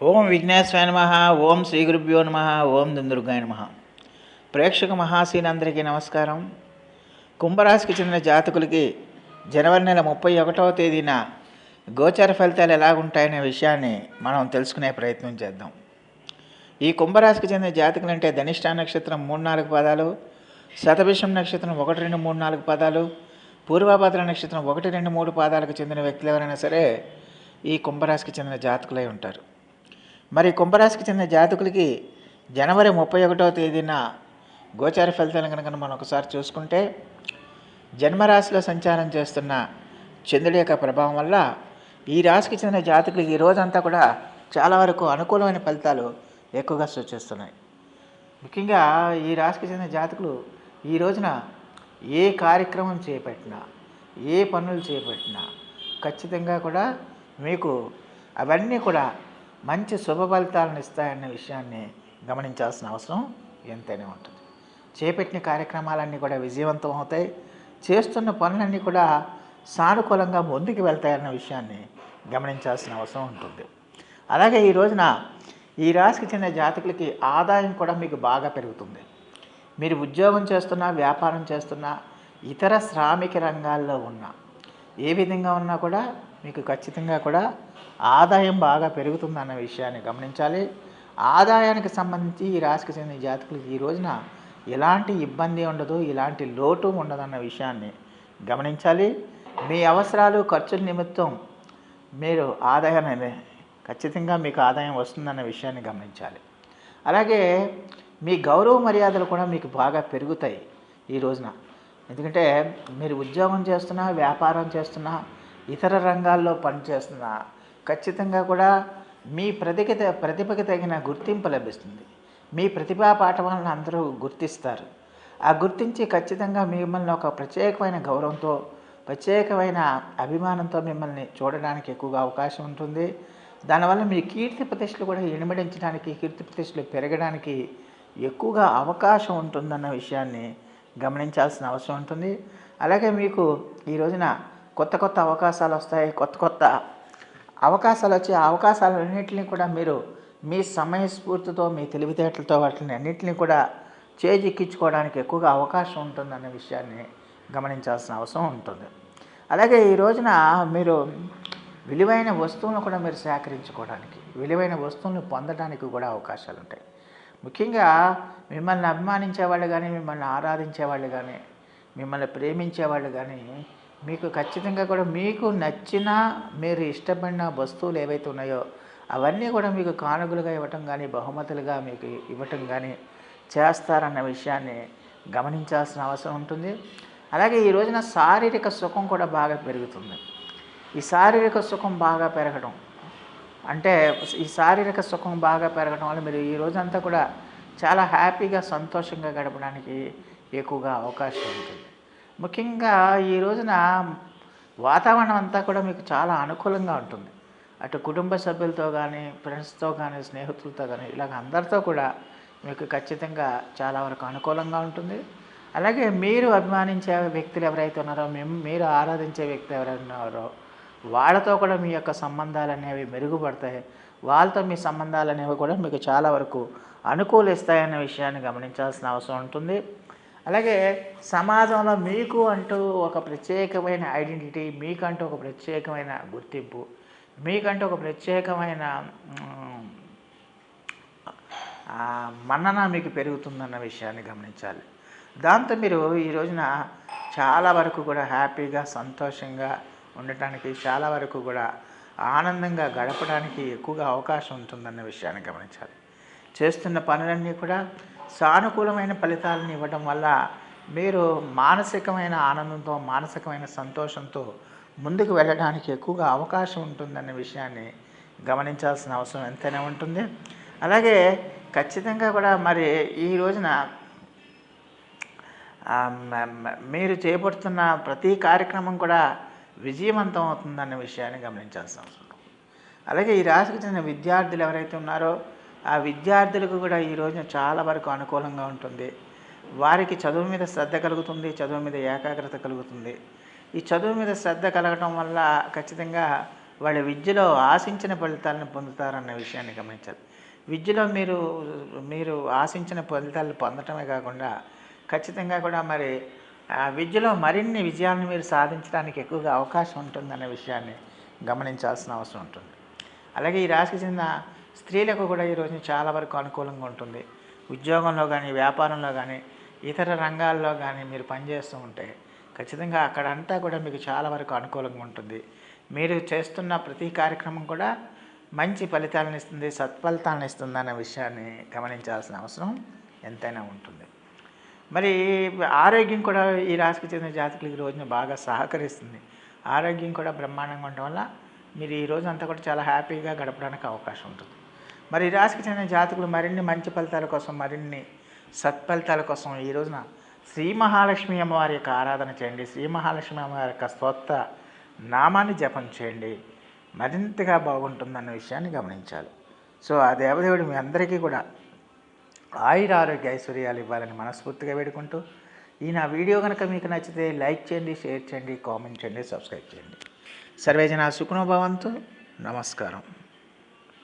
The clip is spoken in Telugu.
ఓం విఘ్నేశ్వరాయ నమ ఓం శ్రీ గురుభ్యో నమ ఓం దుందుర్గాయ నమ. ప్రేక్షక మహాశీలందరికీ నమస్కారం. కుంభరాశికి చెందిన జాతకులకి జనవరి నెల ముప్పై ఒకటవ తేదీన గోచర ఫలితాలు ఎలాగుంటాయనే విషయాన్ని మనం తెలుసుకునే ప్రయత్నం చేద్దాం. ఈ కుంభరాశికి చెందిన జాతకులు అంటే ధనిష్ట నక్షత్రం మూడు నాలుగు పదాలు శతభిషం నక్షత్రం ఒకటి రెండు మూడు నాలుగు పదాలు పూర్వభద్ర నక్షత్రం ఒకటి రెండు మూడు పాదాలకు చెందిన వ్యక్తులు ఎవరైనా సరే ఈ కుంభరాశికి చెందిన జాతకులై ఉంటారు. మరి కుంభరాశికి చెందిన జాతకులకి జనవరి ముప్పై ఒకటవ తేదీన గోచార ఫలితాలు కనుక మనం ఒకసారి చూసుకుంటే జన్మరాశిలో సంచారం చేస్తున్న చంద్రుడి యొక్క ప్రభావం వల్ల ఈ రాశికి చెందిన జాతకులకి ఈ రోజంతా కూడా చాలా వరకు అనుకూలమైన ఫలితాలు ఎక్కువగా సూచిస్తున్నాయి. ముఖ్యంగా ఈ రాశికి చెందిన జాతకులు ఈ రోజున ఏ కార్యక్రమం చేపట్టినా ఏ పనులు చేపట్టినా ఖచ్చితంగా కూడా మీకు అవన్నీ కూడా మంచి శుభ ఫలితాలను ఇస్తాయన్న విషయాన్ని గమనించాల్సిన అవసరం ఎంతైనా ఉంటుంది. చేపట్టిన కార్యక్రమాలన్నీ కూడా విజయవంతం అవుతాయి. చేస్తున్న పనులన్నీ కూడా సానుకూలంగా ముందుకు వెళ్తాయన్న విషయాన్ని గమనించాల్సిన అవసరం ఉంటుంది. అలాగే ఈ రోజున ఈ రాశికి చెందిన జాతకులకి ఆదాయం కూడా మీకు బాగా పెరుగుతుంది. మీరు ఉద్యోగం చేస్తున్నా వ్యాపారం చేస్తున్నా ఇతర శ్రామిక రంగాల్లో ఉన్నా ఏ విధంగా ఉన్నా కూడా మీకు ఖచ్చితంగా కూడా ఆదాయం బాగా పెరుగుతుందన్న విషయాన్ని గమనించాలి. ఆదాయానికి సంబంధించి ఈ రాశికి చెందిన జాతకులకి ఈ రోజున ఎలాంటి ఇబ్బంది ఉండదు ఇలాంటి లోటు ఉండదన్న విషయాన్ని గమనించాలి. మీ అవసరాలు ఖర్చుల నిమిత్తం మీరు ఆదాయాన్ని ఖచ్చితంగా మీకు ఆదాయం వస్తుందన్న విషయాన్ని గమనించాలి. అలాగే మీ గౌరవ మర్యాదలు కూడా మీకు బాగా పెరుగుతాయి ఈ రోజున. ఎందుకంటే మీరు ఉద్యోగం చేస్తున్నా వ్యాపారం చేస్తున్నా ఇతర రంగాల్లో పనిచేస్తున్నా ఖచ్చితంగా కూడా మీ ప్రతికి ప్రతిభకి తగిన గుర్తింపు లభిస్తుంది. మీ ప్రతిభా పాఠవాలను అందరూ గుర్తిస్తారు. ఆ గుర్తించి ఖచ్చితంగా మిమ్మల్ని ఒక ప్రత్యేకమైన గౌరవంతో ప్రత్యేకమైన అభిమానంతో మిమ్మల్ని చూడడానికి ఎక్కువగా అవకాశం ఉంటుంది. దానివల్ల మీ కీర్తి ప్రతిష్టలు కూడా ఇనుమడించడానికి కీర్తి ప్రతిష్టలు పెరగడానికి ఎక్కువగా అవకాశం ఉంటుందన్న విషయాన్ని గమనించాల్సిన అవసరం ఉంటుంది. అలాగే మీకు ఈ రోజున కొత్త కొత్త అవకాశాలు వస్తాయి. కొత్త కొత్త అవకాశాలు వచ్చే అవకాశాలన్నింటినీ కూడా మీరు మీ సమయస్ఫూర్తితో మీ తెలివితేటలతో వాటిని అన్నింటినీ కూడా చేజిక్కించుకోవడానికి ఎక్కువగా అవకాశం ఉంటుందన్న విషయాన్ని గమనించాల్సిన అవసరం ఉంటుంది. అలాగే ఈ రోజున మీరు విలువైన వస్తువులను కూడా మీరు సేకరించుకోవడానికి విలువైన వస్తువులను పొందడానికి కూడా అవకాశాలు ఉంటాయి ముఖ్యంగా మిమ్మల్ని అభిమానించే వాళ్ళు కానీ మిమ్మల్ని ఆరాధించే వాళ్ళు కానీ మిమ్మల్ని ప్రేమించే వాళ్ళు కానీ మీకు ఖచ్చితంగా కూడా మీకు నచ్చిన మీరు ఇష్టపడిన వస్తువులు ఏవైతే ఉన్నాయో అవన్నీ కూడా మీకు కానుకలుగా ఇవ్వటం కానీ బహుమతులుగా మీకు ఇవ్వటం కానీ చేస్తారన్న విషయాన్ని గమనించాల్సిన అవసరం ఉంటుంది. అలాగే ఈ రోజున శారీరక సుఖం కూడా బాగా పెరుగుతుంది. ఈ శారీరక సుఖం బాగా పెరగడం అంటే ఈ శారీరక సుఖం బాగా పెరగడం వల్ల మీరు ఈ రోజంతా కూడా చాలా హ్యాపీగా సంతోషంగా గడపడానికి ఎక్కువగా అవకాశం ఉంటుంది. ముఖ్యంగా ఈ రోజున వాతావరణం అంతా కూడా మీకు చాలా అనుకూలంగా ఉంటుంది. అటు కుటుంబ సభ్యులతో కానీ ఫ్రెండ్స్తో కానీ స్నేహితులతో కానీ ఇలాగ అందరితో కూడా మీకు ఖచ్చితంగా చాలా వరకు అనుకూలంగా ఉంటుంది. అలాగే మీరు అభిమానించే వ్యక్తులు ఎవరైతే ఉన్నారో మేము మీరు ఆరాధించే వ్యక్తులు ఎవరైతే ఉన్నారో వాళ్ళతో కూడా మీ యొక్క సంబంధాలు అనేవి మెరుగుపడతాయి. వాళ్ళతో మీ సంబంధాలు అనేవి కూడా మీకు చాలా వరకు అనుకూలిస్తాయనే విషయాన్ని గమనించాల్సిన అవసరం ఉంటుంది. అలాగే సమాజంలో మీకు అంటూ ఒక ప్రత్యేకమైన ఐడెంటిటీ మీకంటూ ఒక ప్రత్యేకమైన గుర్తింపు మీకంటూ ఒక ప్రత్యేకమైన మన్నన మీకు పెరుగుతుందన్న విషయాన్ని గమనించాలి. దాంతో మీరు ఈ రోజున చాలా వరకు కూడా హ్యాపీగా సంతోషంగా ఉండటానికి చాలా వరకు కూడా ఆనందంగా గడపడానికి ఎక్కువగా అవకాశం ఉంటుందన్న విషయాన్ని గమనించాలి. చేస్తున్న పనులన్నీ కూడా సానుకూలమైన ఫలితాలను ఇవ్వడం వల్ల మీరు మానసికమైన ఆనందంతో మానసికమైన సంతోషంతో ముందుకు వెళ్ళడానికి ఎక్కువగా అవకాశం ఉంటుందన్న విషయాన్ని గమనించాల్సిన అవసరం ఎంతైనా ఉంటుంది. అలాగే ఖచ్చితంగా కూడా మరి ఈ రోజున మీరు చేపడుతున్న ప్రతి కార్యక్రమం కూడా విజయవంతం అవుతుందన్న విషయాన్ని గమనించాల్సిన అవసరం. అలాగే ఈ రాశికి చెందిన విద్యార్థులు ఎవరైతే ఉన్నారో ఆ విద్యార్థులకు కూడా ఈ రోజున చాలా వరకు అనుకూలంగా ఉంటుంది. వారికి చదువు మీద శ్రద్ధ కలుగుతుంది చదువు మీద ఏకాగ్రత కలుగుతుంది. ఈ చదువు మీద శ్రద్ధ కలగటం వల్ల ఖచ్చితంగా వాళ్ళ విద్యలో ఆశించిన ఫలితాలను పొందుతారన్న విషయాన్ని గమనించాలి. విద్యలో మీరు మీరు ఆశించిన ఫలితాలు పొందటమే కాకుండా ఖచ్చితంగా కూడా మరి ఆ విద్యలో మరిన్ని విజయాలను మీరు సాధించడానికి ఎక్కువగా అవకాశం ఉంటుందన్న విషయాన్ని గమనించాల్సిన అవసరం ఉంటుంది. అలాగే ఈ రాశికి చెందిన స్త్రీలకు కూడా ఈ రోజున చాలా వరకు అనుకూలంగా ఉంటుంది. ఉద్యోగంలో కానీ వ్యాపారంలో కానీ ఇతర రంగాల్లో కానీ మీరు పనిచేస్తూ ఉంటే ఖచ్చితంగా అక్కడంతా కూడా మీకు చాలా వరకు అనుకూలంగా ఉంటుంది. మీరు చేస్తున్న ప్రతి కార్యక్రమం కూడా మంచి ఫలితాలను ఇస్తుంది సత్ఫలితాలను ఇస్తుంది అనే విషయాన్ని గమనించాల్సిన అవసరం ఎంతైనా ఉంటుంది. మరి ఆరోగ్యం కూడా ఈ రాశికి చెందిన జాతకులకు ఈ రోజున బాగా సహకరిస్తుంది. ఆరోగ్యం కూడా బ్రహ్మాండంగా ఉండడం వల్ల మీరు ఈ రోజు అంతా కూడా చాలా హ్యాపీగా గడపడానికి అవకాశం ఉంటుంది. మరి రాశికి చెందిన జాతకులు మరిన్ని మంచి ఫలితాల కోసం మరిన్ని సత్ఫలితాల కోసం ఈ రోజున శ్రీ మహాలక్ష్మి అమ్మవారి యొక్క ఆరాధన చేయండి. శ్రీ మహాలక్ష్మి అమ్మవారి యొక్క స్వత్త నామాన్ని జపం చేయండి. మరింతగా బాగుంటుందన్న విషయాన్ని గమనించాలి. సో ఆ దేవదేవుడు మీ అందరికీ కూడా ఆయుర ఆరోగ్య ఐశ్వర్యాలు ఇవ్వాలని మనస్ఫూర్తిగా వేడుకుంటూ ఈ నా వీడియో కనుక మీకు నచ్చితే లైక్ చేయండి షేర్ చేయండి కామెంట్ చేయండి సబ్స్క్రైబ్ చేయండి. సర్వేజన సుఖనోభవంతు నమస్కారం.